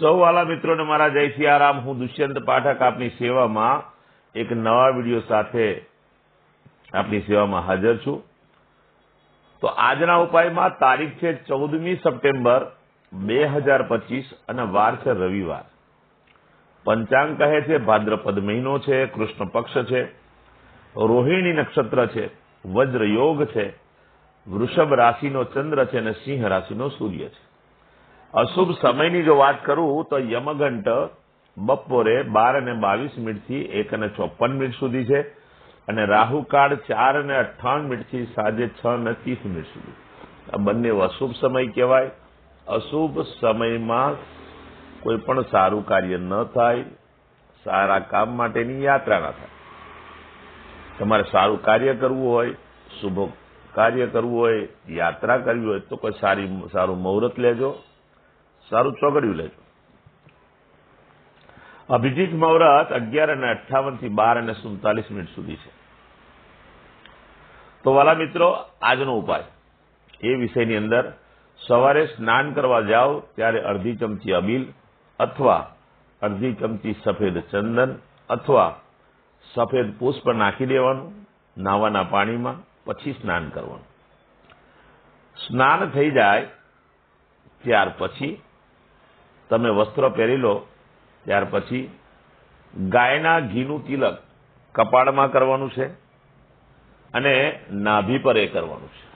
સૌ વાલા મિત્રોને મારા જય સિયારામ હું દુષ્યંત પાઠક આપની સેવામાં એક નવા વીડિયો સાથે આપની સેવામાં હાજર છું. તો આજના ઉપાયમાં તારીખ છે ચૌદમી સપ્ટેમ્બર બે હજાર પચીસ અને વાર છે રવિવાર. પંચાંગ કહે છે, ભાદ્રપદ મહિનો છે, કૃષ્ણ પક્ષ છે, રોહિણી નક્ષત્ર છે વજ્ર યોગ છે, વૃષભ રાશિનો ચંદ્ર છે અને સિંહ રાશિનો સૂર્ય છે. અશુભ સમયની જો વાત કરું તો યમઘંટ બપોરે બાર અને બાવીસ મિનિટથી એક અને ચોપન મિનિટ સુધી છે અને રાહુકાળ ચાર અને અઠ્ઠાવન મિનિટથી સાંજે છ અને ત્રીસ મિનિટ સુધી. આ બંને અશુભ સમય કહેવાય. અશુભ સમયમાં કોઈ પણ સારું કાર્ય ન થાય, સારા કામ માટેની યાત્રા ના થાય. તમારે સારું કાર્ય કરવું હોય, શુભ કાર્ય કરવું હોય, યાત્રા કરવી હોય તો કોઈ સારી, સારું મુહૂર્ત લેજો. સારું ચોગડ્યું લેજો અભિજીત મુહૂર્ત અગિયાર અને અઠ્ઠાવનથી બાર અને સુડતાલીસ મિનિટ સુધી છે. તો વાલા મિત્રો, આજનો ઉપાય. એ વિષયની અંદર સવારે સ્નાન કરવા જાઓ ત્યારે અડધી ચમચી અબીલ અથવા અડધી ચમચી સફેદ ચંદન અથવા સફેદ પુષ્પ નાખી દેવાનું, નાવાના પાણીમાં પછી સ્નાન કરવાનું. સ્નાન થઈ જાય ત્યાર પછી તમે વસ્ત્ર પહેરી લો, ત્યાર પછી ગાયના ઘીનું તિલક કપાળમાં કરવાનું છે અને નાભી પર એ કરવાનું છે.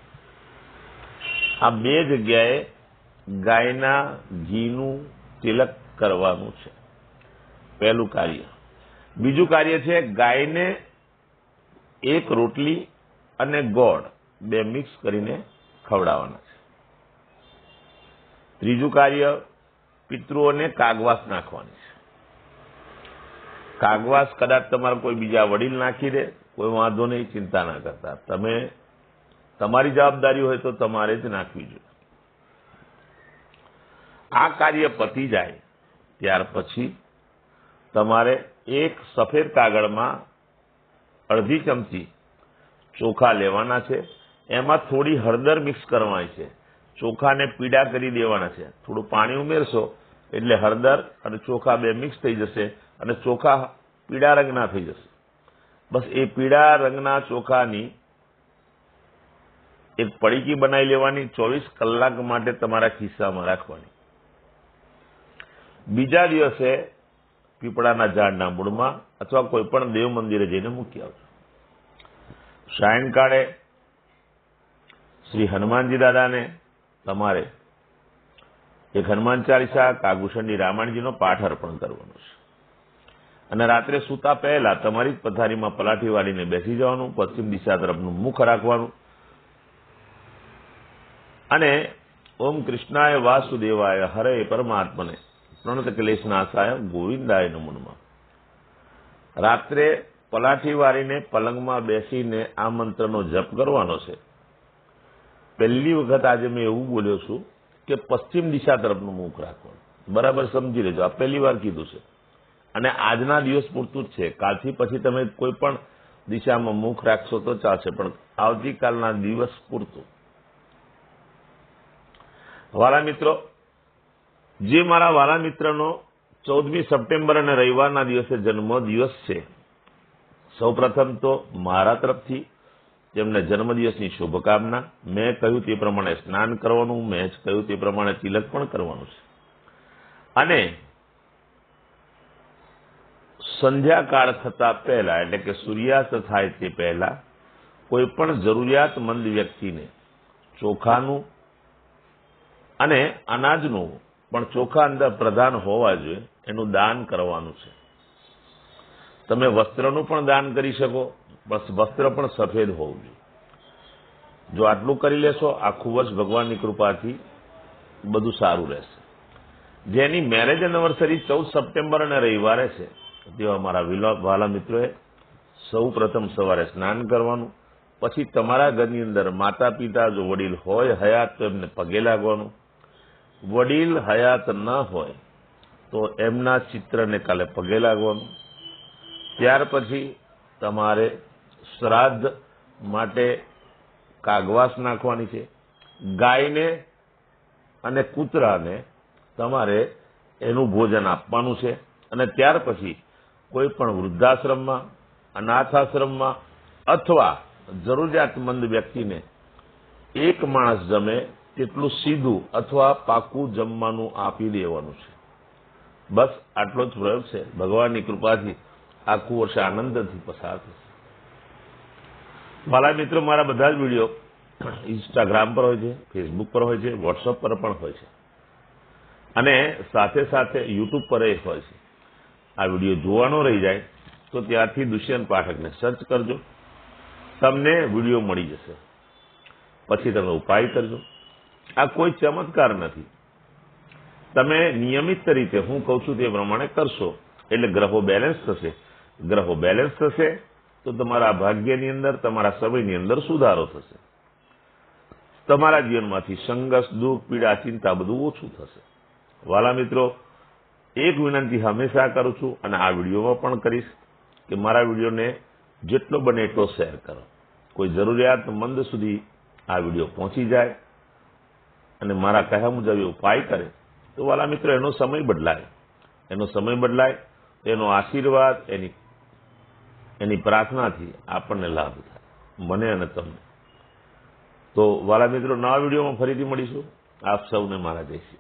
આ બે જગ્યાએ ગાયના ઘીનું તિલક કરવાનું છે. પહેલું કાર્ય. બીજું કાર્ય છે ગાયને એક રોટલી અને ગોળ બે મિક્સ કરીને ખવડાવવાના છે. ત્રીજું કાર્ય પિતૃઓને કાગવાસ નાખવાની. કાગવાસ કદાચ તમારા કોઈ બીજા વડીલ નાખી દે, કોઈ વાંધો નહીં, ચિંતા ના કરતા. તમે તમારી જવાબદારી હોય તો તમારે જ નાખવી જોઈએ. આ કાર્ય પતી જાય ત્યાર પછી તમારે એક સફેદ કાગળમાં અડધી ચમચી ચોખા લેવાના છે. એમાં થોડી હળદર મિક્સ કરવાની છે. ચોખાને પીડા કરી દેવાના છે. થોડું પાણી ઉમેરશો એટલે હળદર અને ચોખા બે મિક્સ થઈ જશે અને ચોખા પીળા રંગના થઈ જશે. બસ એ પીળા રંગના ચોખાની એક પડીકી બનાવી લેવાની, ચોવીસ કલાક માટે તમારા ખિસ્સામાં રાખવાની. બીજા દિવસે પીપળાના ઝાડના મૂળમાં અથવા કોઈ પણ દેવ મંદિરે જઈને મૂકી આવજો. સાયંકાળે શ્રી હનુમાનજી દાદાને તમારે એક હનુમાન ચાલીસા કાગુષણની રામાયણજીનો પાઠ અર્પણ કરવાનો છે. અને રાત્રે સૂતા પહેલા તમારી જ પથારીમાં પલાઠી વાળીને બેસી જવાનું, પશ્ચિમ દિશા તરફનું મુખ રાખવાનું. અને ઓમ કૃષ્ણાય વાસુદેવાય હરે પરમાત્મને, પ્રણત ક્લેશનાશાય ગોવિંદાય નમનમાં. રાત્રે પલાઠી વાળીને પલંગમાં બેસીને આ મંત્રનો જપ કરવાનો છે. પહેલી વખત આજે મેં એવું બોલ્યો છું કે પશ્ચિમ દિશા તરફનું મુખ રાખવાનું. બરાબર સમજી લેજો. આ પહેલી વાર કીધું છે. અને આજના દિવસ પૂરતું જ છે. કાલથી પછી તમે કોઈ પણ દિશામાં મુખ રાખશો તો ચાલશે. પણ આવતીકાલના દિવસ પૂરતું. વાલા મિત્રો, જે મારા વાલા મિત્રનો ચૌદમી સપ્ટેમ્બર અને રવિવારના દિવસે જન્મ દિવસ છે, સૌપ્રથમ તો મારા તરફથી જેમને જન્મદિવસની શુભકામના, મેં કહ્યું તે પ્રમાણે સ્નાન કરવાનું, મેં જ કહ્યું તે પ્રમાણે તિલક પણ કરવાનું છે. અને સંધ્યાકાળ થતા પહેલા, એટલે કે સૂર્યાસ્ત થાય તે પહેલા, કોઈ પણ જરૂરિયાતમંદ વ્યક્તિને ચોખાનું અને અનાજનું પણ ચોખા અંદર પ્રધાન હોવા જોઈએ, એનું દાન કરવાનું છે. તમે વસ્ત્રનું પણ દાન કરી શકો બસ વસ્ત્ર પણ સફેદ હોવું જોઈએ. જો આટલું કરી લેશો આખું વર્ષ ભગવાનની કૃપાથી બધું સારું રહેશે. જેની મેરેજ એનિવર્સરી ચૌદ સપ્ટેમ્બર અને રવિવારે છે, તેવા મારા વાલા મિત્રોએ સૌ પ્રથમ સવારે સ્નાન કરવાનું, પછી તમારા ઘરની અંદર માતા પિતા જો વડીલ હોય, હયાત તો એમને પગે લાગવાનું. વડીલ હયાત ન હોય, તો એમના ચિત્રને કાલે પગે લાગવાનું. ત્યાર પછી તમારે શ્રાદ્ધ માટે કાગવાસ નાખવાની છે. ગાયને અને કૂતરાને તમારે એનું ભોજન આપવાનું છે. અને ત્યાર પછી કોઈ પણ વૃદ્ધાશ્રમમાં, અનાથાશ્રમમાં અથવા જરૂરિયાતમંદ વ્યક્તિને એક માણસ જમે તેટલું સીધું અથવા પાકું જમવાનું આપી દેવાનું છે. બસ આટલો જ પ્રયોગ છે. ભગવાનની કૃપાથી આખું વર્ષ આનંદથી પસાર થશે. મારા મિત્રો, મારા બધા જ વીડિયો ઇન્સ્ટાગ્રામ પર હોય છે ફેસબુક પર હોય છે વોટ્સઅપ પર પણ હોય છે. અને સાથે સાથે યુટ્યુબ પર એ હોય છે. આ વીડિયો જોવાનો રહી જાય, તો ત્યાંથી દુષ્યંત પાઠકને સર્ચ કરજો. તમને વીડિયો મળી જશે. પછી તમે ઉપાય કરજો. આ કોઈ ચમત્કાર નથી. તમે નિયમિત રીતે, હું કહું છું તે પ્રમાણે કરશો. એટલે ગ્રહો બેલેન્સ થશે. ગ્રહો બેલેન્સ થશે તો તમારા ભાગ્યની અંદર, તમારા સમયની અંદર સુધારો થશે. તમારા જીવનમાંથી સંઘર્ષ, દુઃખ, પીડા, ચિંતા બધું ઓછું થશે. વાલા મિત્રો, એક વિનંતી હંમેશા કરું છું અને આ વિડીયોમાં પણ કરીશ કે મારા વિડીયોને જેટલો બને એટલો શેર કરો. કોઈ જરૂરિયાતમંદ સુધી આ વીડિયો પહોંચી જાય અને મારા કહ્યા મુજબ એ ઉપાય કરે, તો વાલા મિત્રો, એનો સમય બદલાય. એનો સમય બદલાય એનો આશીર્વાદ, એની એની પ્રાર્થનાથી આપણને લાભ થાય. મને અને તમને. તો વાલા મિત્રો, નવા વિડીયોમાં ફરીથી મળીશું. આપ સૌને મારા જય શ્રી